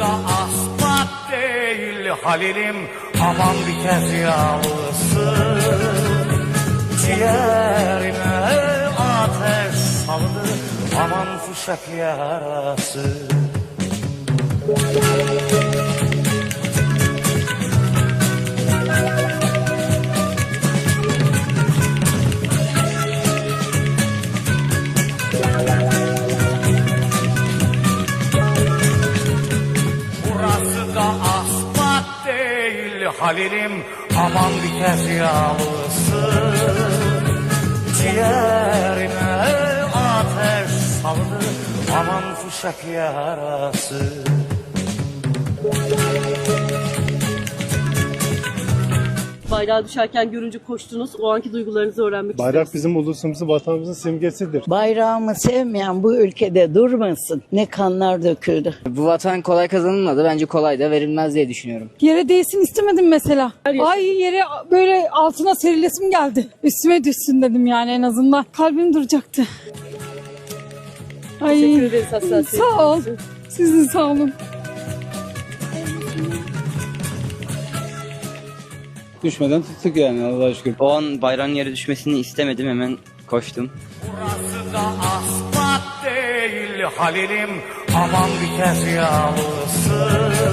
da asfalt değil Halilim. Aman bir kez yağlısın Ciğerime ateş saldı. Aman fuşak yarası değil Halilim aman bir kez yağlısın Ciğerime ateş saldı aman fuşak yarası Bayrağı düşerken görünce koştunuz. O anki duygularınızı öğrenmek Bayrak isteriz. bizim ulusumuzun, vatanımızın simgesidir. Bayrağımı sevmeyen bu ülkede durmasın. Ne kanlar döküldü. Bu vatan kolay kazanılmadı. Bence kolay da verilmez diye düşünüyorum. Yere değsin istemedim mesela. Ay yere böyle altına serilesim geldi. Üstüme düşsün dedim yani en azından. Kalbim duracaktı. Ay Teşekkür ederiz hassasiyetiniz sağ ol. için. Sizin sağ olun. Düşmeden tuttuk yani Allah'a şükür. O an bayrağın yere düşmesini istemedim hemen koştum. Burası da asfalt değil Halilim aman bir kez yağlısın